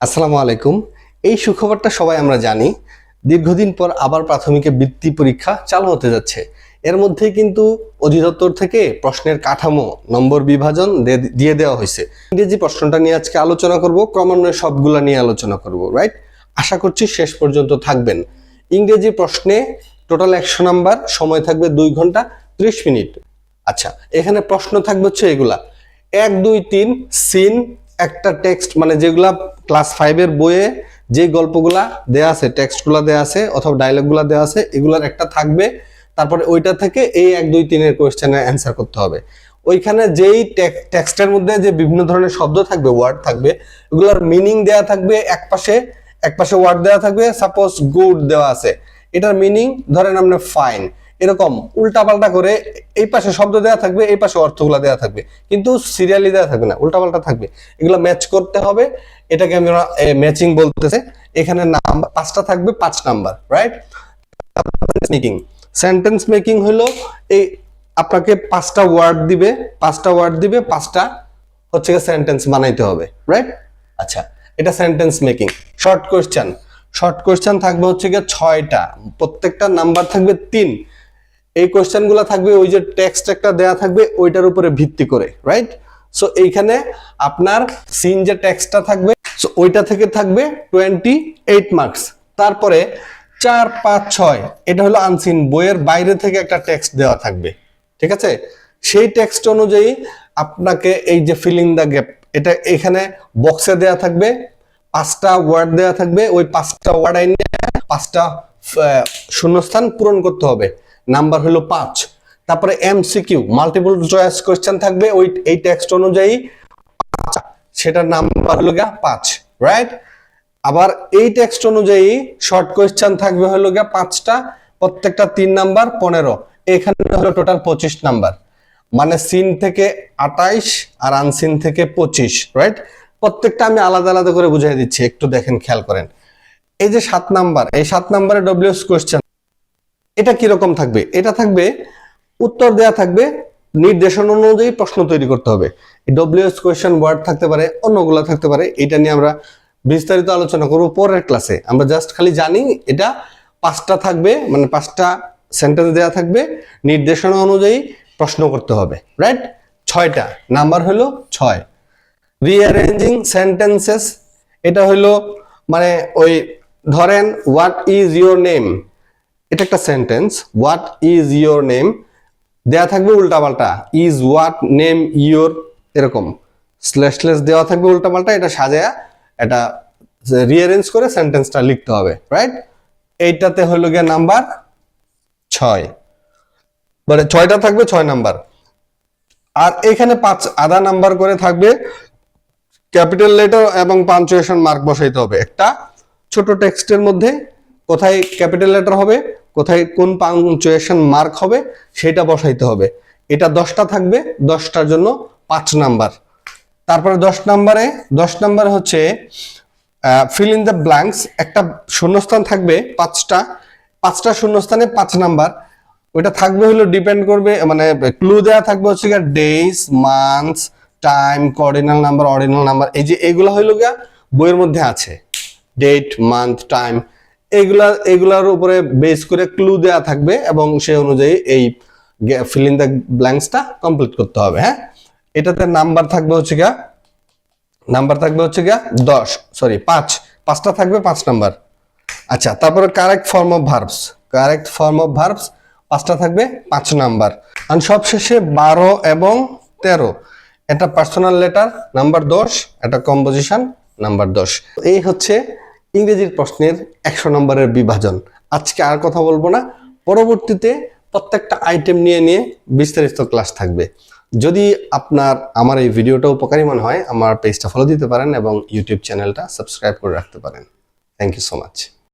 আসসালামু আলাইকুম। এই সুখবরটা সবাই আমরা জানি। দীর্ঘদিন পর আবার প্রাথমিকে বৃত্তি পরীক্ষা চালু হতে যাচ্ছে। এর মধ্যে কিন্তু অধিদপ্তর থেকে প্রশ্নের কাঠামো, নম্বর বিভাজন দিয়ে দেওয়া হয়েছে। ইংরেজি প্রশ্নটা নিয়ে আজকে আলোচনা করব, ক্রমান্বয়ে সবগুলা নিয়ে আলোচনা করব রাইট আশা করছি শেষ পর্যন্ত থাকবেন। ইংরেজি প্রশ্নে টোটাল একশো নাম্বার, সময় থাকবে দুই ঘণ্টা ত্রিশ মিনিট। আচ্ছা এখানে প্রশ্ন থাকবে হচ্ছে এগুলা। এক, দুই, তিন, সিন, একটা টেক্সট মানে যেগুলা ক্লাস ফাইভের বইয়ে যে গল্পগুলা দেয়া আছে, টেক্সটগুলা দেয়া আছে, অথবা ডায়লগগুলা দেয়া আছে, এগুলার একটা থাকবে। তারপরে ওইটা থেকে এই এক দুই তিনের কোয়েশ্চেনের অ্যান্সার করতে হবে। ওইখানে যেই টেক্সটের মধ্যে যে বিভিন্ন ধরনের শব্দ থাকবে ওয়ার্ড থাকবে, এগুলোর মিনিং দেয়া থাকবে এক পাশে এক পাশে ওয়ার্ড দেওয়া থাকবে সাপোজ গুড দেওয়া আছে। এটার মিনিং ধরেন আপনি ফাইন এরকম উল্টাপাল্টা করে এই পাশে শব্দ দেওয়া থাকবে, এই পাশে অর্থগুলা দেওয়া থাকবে। কিন্তু সিরিয়ালি দেওয়া থাকবে না, উল্টাপাল্টা থাকবে। এগুলো ম্যাচ করতে হবে। এটাকে আমরা ম্যাচিং বলতেছে। এখানে নাম্বার পাঁচটা থাকবে, পাঁচ number right making sentence making হলো, এই আপনাকে পাঁচটা ওয়ার্ড দিবে, পাঁচটা ওয়ার্ড দিবে, পাঁচটা হচ্ছে সেন্টেন্স বানাইতে হবে রাইট আচ্ছা এটা sentence making short question short question থাকবে হচ্ছে গিয়ে ছয়টা। প্রত্যেকটা নাম্বার থাকবে তিন। এই কোয়েশ্চেনগুলো থাকবে, ওই যে টেক্সট একটা দেয়া থাকবে, ওইটার উপরে ভিত্তি করে রাইট সো এইখানে আপনার সিন যে টেক্সটটা থাকবে সো ওইটা থেকে থাকবে টোয়েন্টি এইট মার্কস তারপরে চার, পাঁচ, ছয়, এটা হলো আনসিন বইয়ের বাইরে থেকে একটা টেক্সট দেওয়া থাকবে, ঠিক আছে? সেই টেক্সট অনুযায়ী আপনাকে এই যে ফিলিং দ্য গ্যাপ এটা এখানে বক্সে দেয়া থাকবে, পাঁচটা ওয়ার্ড দেওয়া থাকবে, ওই পাঁচটা ওয়ার্ড আইনে পাঁচটা শূন্যস্থান পূরণ করতে হবে। নাম্বার হলো পাঁচ। তারপরে এমসিকিউ মাল্টিপল চয়েস কোয়েশ্চেন থাকবে, ওই, এই টেক্সট অনুযায়ী পাঁচটা। সেটার নাম্বার হলো গিয়া পাঁচ রাইট আবার এই টেক্সট অনুযায়ী শর্ট কোয়েশ্চেন থাকবে হলো গিয়া পাঁচটা, প্রত্যেকটা তিন নাম্বার পনেরো। এখানে হলো টোটাল পঁচিশ নাম্বার। মানে সিন থেকে আটাইশ আর আনসিন থেকে পঁচিশ রাইট প্রত্যেকটা আমি আলাদা আলাদা করে বুঝাই দিচ্ছি, একটু দেখেন, খেয়াল করেন। এই যে সাত নাম্বার, এই সাত নাম্বারে ডব্লিউএস কোয়েশ্চেন এটা কীরকম থাকবে? এটা থাকবে, উত্তর দেয়া থাকবে, নির্দেশন অনুযায়ী প্রশ্ন তৈরি করতে হবে। ডব্লিউএস কোয়েশ্চেন ওয়ার্ড থাকতে পারে, অন্যগুলো থাকতে পারে, এটা নিয়ে আমরা বিস্তারিত আলোচনা করব পরের ক্লাসে আমরা জাস্ট খালি জানি এটা পাঁচটা থাকবে মানে পাঁচটা সেন্টেন্স দেয়া থাকবে, নির্দেশনা অনুযায়ী প্রশ্ন করতে হবে রাইট ছয়টা নাম্বার হলো ছয়। রিঅ্যারেঞ্জিং সেন্টেন্সেস এটা হলো মানে ওই ধরেন হোয়াট ইজ ইউর নেম এটা একটা sentence what is your name দেয়া থাকবে উল্টাপাল্টা। ইজ হোয়াট নেম ইউর এরকম। স্লেশলেস দেওয়া থাকবে উল্টাপাল্টা, এটা সাজায়া, এটা রিঅ্যারেঞ্জ করে সেন্টেন্সটা লিখতে হবে রাইট এইটাতে হলো গিয়ে নাম্বার ছয়। মানে ছয়টা থাকবে, ছয় নাম্বার আর এখানে পাঁচ আধা নাম্বার করে থাকবে ক্যাপিটাল লেটার এবং পাঞ্চুয়েশন মার্ক বসাইতে হবে। একটা ছোট টেক্সটের মধ্যে কোথায় ক্যাপিটাল লেটার হবে, কোথায় কোন পাঞ্চুয়েশন মার্ক হবে, সেটা বসাইতে হবে। এটা দশটা থাকবে, দশটার জন্য পাঁচ নাম্বার। তারপরে দশ নাম্বারে, দশ নাম্বার হচ্ছে ফিল ইন দ্য ব্ল্যাঙ্কস একটা শূন্যস্থান থাকবে পাঁচটা। পাঁচটা শূন্যস্থানে পাঁচ নাম্বার। ওইটা থাকবে হলো ডিপেন্ড করবে মানে ক্লু দেওয়া থাকবে হচ্ছে গিয়ে days months time cardinal number ordinal number এই যে এগুলো হইল গিয়া বইয়ের মধ্যে আছে। ডেট মান্থ টাইম এগুলা, এগুলার উপরে বেস করে ক্লু দেওয়া থাকবে এবং সে অনুযায়ী এই ফিল ইন দ্য ব্ল্যাঙ্কসটা কমপ্লিট করতে হবে হ্যাঁ? এটাতে নাম্বার থাকবে হচ্ছে গিয়া নাম্বার থাকবে হচ্ছে গিয়া দশ সরি পাঁচ, পাঁচটা থাকবে পাঁচ নাম্বার আচ্ছা তারপরে correct form of verbs correct form of verbs পাঁচটা থাকবে পাঁচ নাম্বার আর সবশেষে বারো এবং তেরো, এটা পার্সোনাল লেটার নাম্বার দশ, এটা কম্পোজিশন নাম্বার দশ। এই হচ্ছে ইংরেজির প্রশ্নের একশো নম্বরের বিভাজন। আজকে আর কথা বলব না। পরবর্তীতে প্রত্যেকটা আইটেম নিয়ে নিয়ে বিস্তারিত ক্লাস থাকবে। যদি আপনার, আমার এই ভিডিওটা উপকারী মনে হয়, আমার পেজটা ফলো দিতে পারেন এবং ইউটিউব চ্যানেলটা সাবস্ক্রাইব করে রাখতে পারেন। Thank you so much